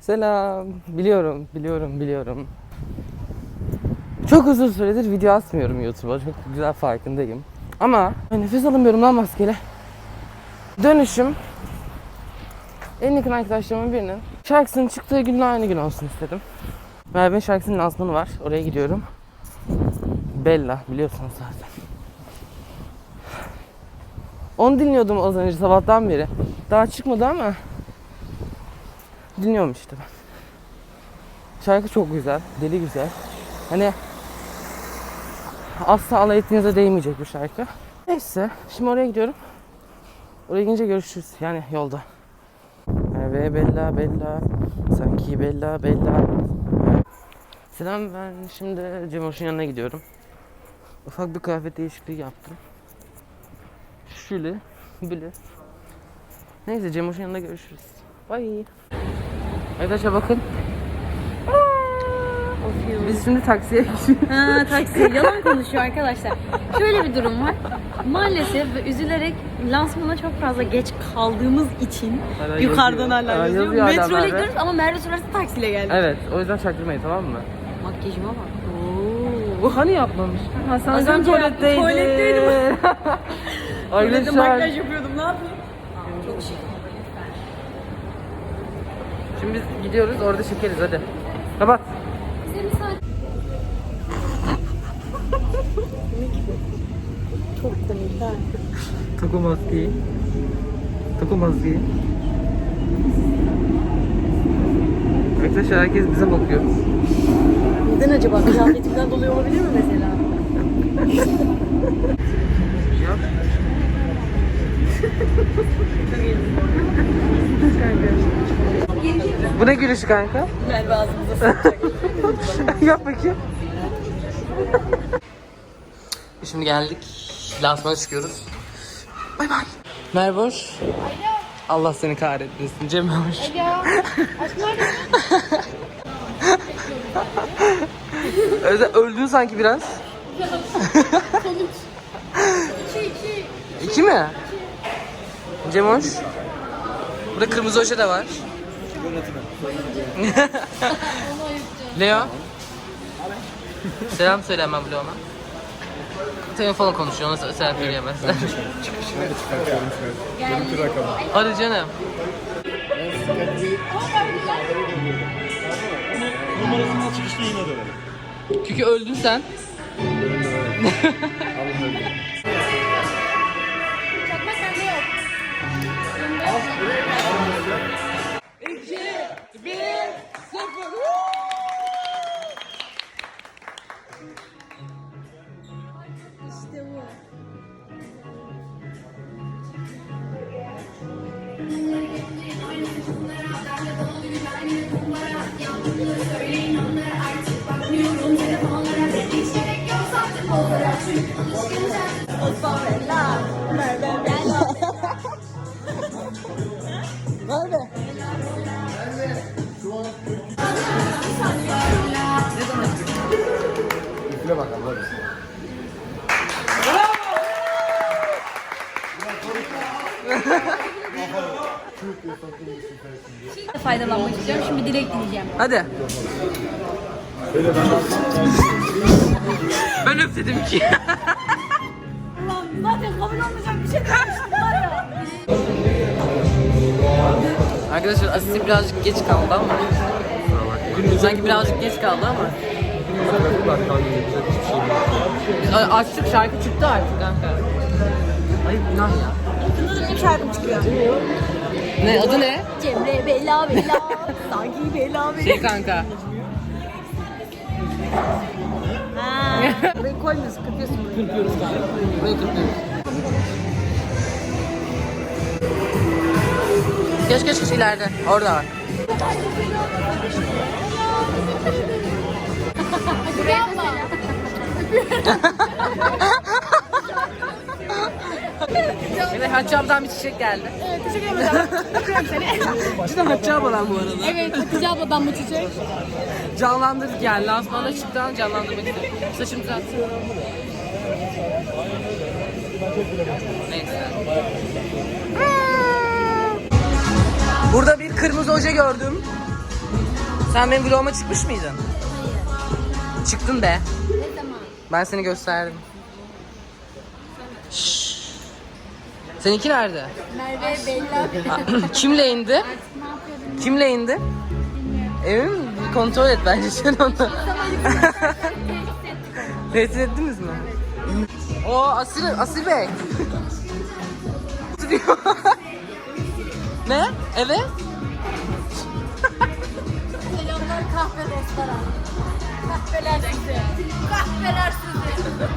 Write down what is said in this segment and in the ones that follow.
Selam. Biliyorum, biliyorum, biliyorum. Çok uzun süredir video atmıyorum YouTube'a. Çok güzel farkındayım. Ama nefes alamıyorum lan maskeli. Dönüşüm en yakın arkadaşlarımın birinin şarkısının çıktığı günle aynı gün olsun istedim. Merve'nin şarkısının lansmanı var. Oraya gidiyorum. Bella biliyorsunuz zaten. Onu dinliyordum az önce sabahtan beri. Daha çıkmadı ama dinliyorum işte ben. Şarkı çok güzel, deli güzel. Hani asla alay ettiğinize değmeyecek bir şarkı. Neyse, şimdi oraya gidiyorum. Oraya gidince görüşürüz. Yani yolda. Merve Bella Bella Sanki Bella Bella Selam ben şimdi Cemoş'un yanına gidiyorum. Ufak bir kıyafet değişikliği yaptım. Şöyle, böyle. Neyse Cemoş'un yanında görüşürüz. Bye. Arkadaşlar bakın. Biz şimdi taksiye gidiyoruz. Ha, taksi yalan konuşuyor arkadaşlar. Şöyle bir durum var. Maalesef ve üzülerek lansmana çok fazla geç kaldığımız için Hala yukarıdan yazıyor. hala Hala yazıyor. yazıyor hala Metroyla Merve. gidiyoruz ama Merve sonrası taksiyle geldik. Evet, o yüzden çaktırmayın tamam mı? Makyajıma bak. Bu hani yapmamış? Ha sen Az sen önce yaptım, tuvaletteydin. tuvaletteydim. Tuvalette Arkadaşlar. makyaj yapıyordum ne yapayım? Çok şık. Şimdi biz gidiyoruz orada çekeriz hadi. Kapat. Çok komik ha. Toku maskeyi. Toku maskeyi. Arkadaşlar herkes bize bakıyor. Neden acaba? Kıyafetimden dolayı olabilir mi mesela? Yap. Bu ne gülüş kanka? Merve ağzımıza sıkacak. Yap bakayım. Şimdi geldik. Lansmana çıkıyoruz. Bay bay. Merboş. Allah seni kahretmesin. Cem. Öyle öldün sanki biraz. İki mi? Cemoş. Burada kırmızı hoca da var. Leo. Selam söyle hemen vloguma. Telefon konuşuyor, ona selam söyleyemez. Görüntü rakamı. Hadi canım. Numarasını çıkışta yine dönelim. Çünkü öldün sen. Üfle bakalım hadi. Faydalanmak istiyorum. Şimdi direkt dinleyeceğim. Hadi. ben öptedim ki. Zaten kabul olmayacak bir şey demiştim var ya. Arkadaşlar Asisi birazcık geç kaldı ama. Sanki birazcık geç kaldı ama. A- açtık şarkı çıktı artık kanka. Ayıp günah ya. Benim şarkım çıkıyor. Ne adı ne? Cemre bela bela. Sanki bela bela. Şey kanka. Ha. Burayı koymuyorsun, kırpıyorsun burayı. Kırpıyoruz kanka. Burayı kırpıyoruz. Geç geç geç ileride. Orada var. Evet Hatice abladan bir çiçek geldi. Evet, teşekkür ederim. Öpüyorum seni. Cidden Hatice abladan bu arada. Evet, Hatice abladan bu çiçek. Canlandırdık yani. Lansmana çıktı an canlandırmak istedim. Saçımı düzelttim. Neyse. Burada bir kırmızı oje gördüm. Sen benim vloguma çıkmış mıydın? Çıktın be. Ne zaman? Ben seni gösterdim. Seninki nerede? Merve Bella. Kimle indi? Kimle indi? Emin misin? Bir Kontrol et bence sen onu. Tehdit ettiniz mi? O Asil, Asil Bey. Ne? Evet. Selamlar kahve dostlara. Kahveler size. Kahveler size.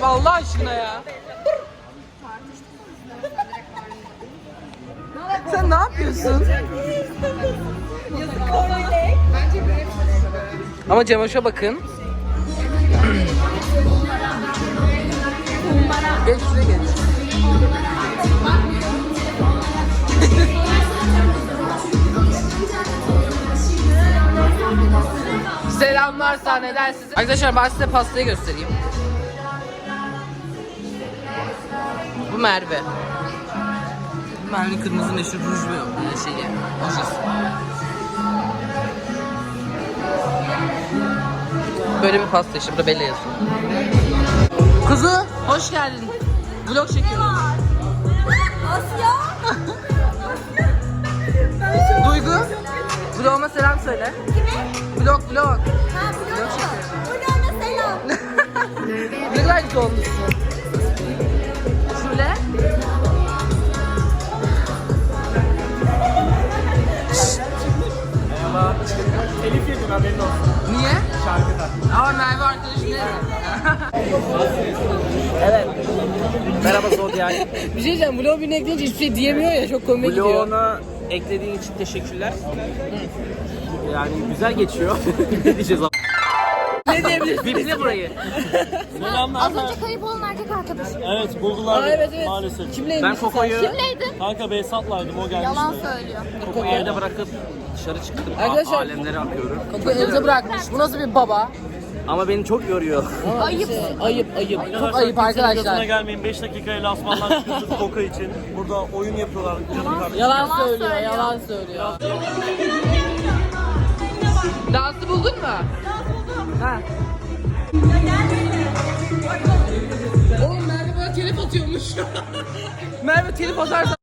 Yap Allah aşkına ya. Sen ne yapıyorsun? Ama Cemoş'a bakın. geç geç. Selamlar sahneden size. Arkadaşlar ben size pastayı göstereyim. Merve. Merve kırmızı meşhur ruj ve e, şeyi, ojesi. Böyle bir pasta işte, burada Bella yazıyor. Kuzu, hoş geldin. Vlog çekiyorum. Asya. Duygu, vloguma selam söyle. Kime? Vlog, vlog. Ha musun? Ulan'a selam. Ne kadar güzel olmuşsun. Evet. Merhaba Zodiac. Bir şey diyeceğim, vlog birine ekleyince hiçbir şey diyemiyor ya, çok komik gidiyor. Vloguna eklediğin için teşekkürler. Yani güzel geçiyor. ne diyeceğiz abi? Ne diyebilirsin? Biple burayı. Az önce kayıp olan erkek arkadaşım. Evet buldular Aa, evet evet. maalesef. Kimle Ben Koko'yu Kimleydi? Kanka Behzat'laydım o gelmişti. Yalan söylüyor. Koko'yu evde bırakıp dışarı çıktım. Arkadaşlar- A- alemlere akıyorum. Koko'yu evde bırakmış. Bu nasıl bir baba? Ama beni çok yoruyor. Ayıp. Ayıp ayıp. Çok Arkadaşlar, ayıp arkadaşlar. gelmeyin 5 dakikaya lansmanlar çıkıyoruz Koka için. Burada oyun yapıyorlar canım kardeşim. Yalan Yalan söylüyor, yalan söylüyor. Dansı buldun mu? Ha. Oğlum Merve bana telif atıyormuş. Merve telif atarsa...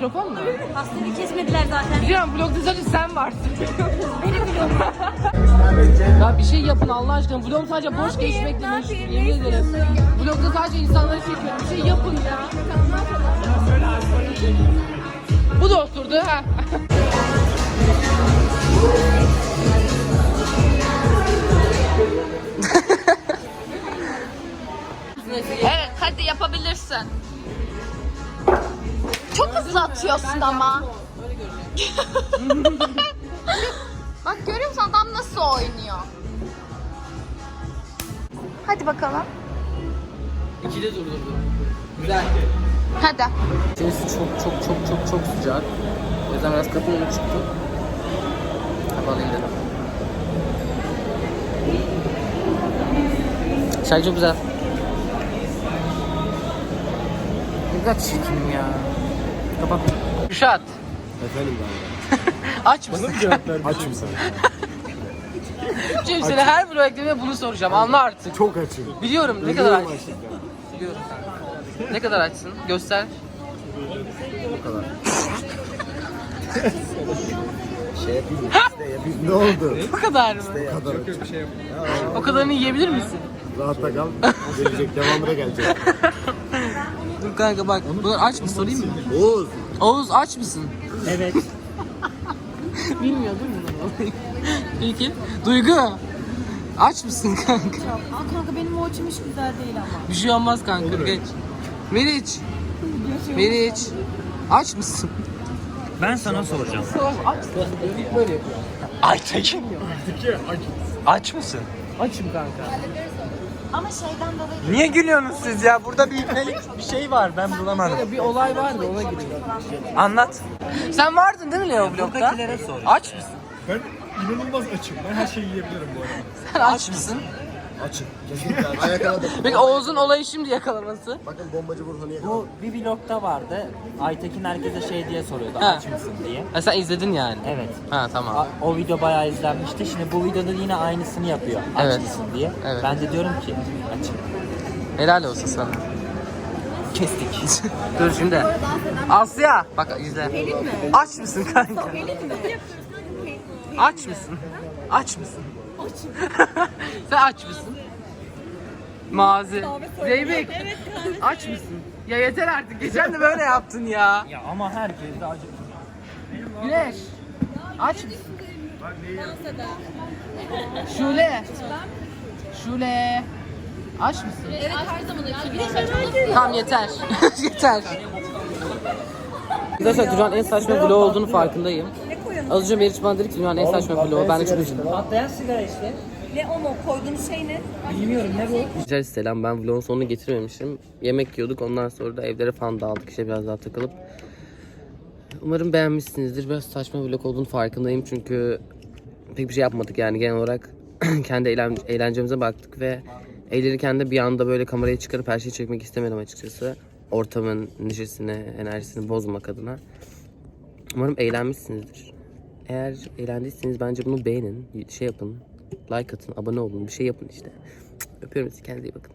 mikrofon mu? Pastayı kesmediler zaten. Biliyorum vlogda sadece sen varsın. ya bir şey yapın Allah aşkına. Vlog sadece boş geçmekle meşgul. Yemin ederim. Vlogda sadece insanları çekiyorum. Bir şey yapın ya. Bu da oturdu ha. Evet hadi yapabilirsin. Çok hızlı atıyorsun ama. Bak görüyor musun adam nasıl oynuyor? Hadi bakalım. İkide durdurdu. Güzel. Hadi. Deniz çok çok çok çok çok sıcak. O yüzden biraz kapının önüne çıktım. Havalı gidelim. Şarkı çok güzel. Ne kadar çirkinim ya. Kapat. Kuşat. Efendim ben. Aç mısın? Açım sen. Cem seni her vlog eklemeye bunu soracağım. Anla artık. Çok açım. Biliyorum ne kadar aç. Ölüyorum açlıktan. Biliyorum. Ne kadar açsın? Göster. Bu kadar. şey yapayım mı? İste yapayım. Ne oldu? Bu kadar mı? Bu kadar açım. O kadarını yiyebilir misin? Rahatta kal. Gelecek devamı da gelecek. Dur kanka bak. Bunlar aç mı sorayım mı? Oğuz. Oğuz aç mısın? Evet. Bilmiyor değil mi bunu? Peki. Duygu. Aç mısın kanka? Aa kanka benim o açım hiç güzel değil ama. Bir şey olmaz kanka geç. Meriç. Meriç. Aç mısın? Ben sana soracağım. Aç mısın? Böyle yapıyor. Aytekin. Aç mısın? Açım kanka. Ama şeyden dolayı Niye gülüyorsunuz siz ya? Burada bir ipnelik bir şey var ben bulamadım. Bir olay vardı ona gidiyor. Anlat. Sen vardın değil mi Leo Vlog'da? Buradakilere sor. Aç mısın? Ben inanılmaz açım. Ben her şeyi yiyebilirim bu arada. Sen aç mısın? Açın. Kesinlikle yakaladım. Peki Oğuz'un olayı şimdi yakalaması. Bakın bombacı Burhan'ı yakaladım. Bu bir vlogda vardı. Aytekin herkese şey diye soruyordu. Ha. Aç mısın diye. Ha sen izledin yani. Evet. Ha tamam. A- O video bayağı izlenmişti. Şimdi bu videoda yine aynısını yapıyor. Aç Evet. mısın diye. Evet. Ben de diyorum ki açım. Helal olsun sana. Kestik. Dur şimdi. Asya. Bak izle. Aç mısın kanka? Aç mısın? Aç mısın? Açım. Sen aç mısın? Mazi. Zeybek. Aç mısın? Ya yeter artık. Geçen de böyle yaptın ya. ya ama herkes de acı. Güneş. Aç mısın? Şule. Şule. Aç mısın? Evet her zaman açayım. Tamam yeter. yeter. Arkadaşlar dünyanın en saçma vlog olduğunu farkındayım. Az önce Meriç bana dedi ki dünyanın en saçma vlogu. Ben de çok üzüldüm. Patlayan sigara işte. Ne o mu? Koyduğunuz şey ne? Bilmiyorum ne bu? Güzel selam ben vlogun sonunu getirmemişim. Yemek yiyorduk ondan sonra da evlere falan dağıldık işte biraz daha takılıp. Umarım beğenmişsinizdir. Biraz saçma vlog olduğunu farkındayım çünkü pek bir şey yapmadık yani genel olarak kendi eğlen eğlencemize baktık ve eğlenirken de bir anda böyle kamerayı çıkarıp her şeyi çekmek istemedim açıkçası. Ortamın neşesini, enerjisini bozmak adına. Umarım eğlenmişsinizdir. Eğer eğlendiyseniz bence bunu beğenin, şey yapın, like atın, abone olun, bir şey yapın işte. Öpüyorum sizi kendinize iyi bakın.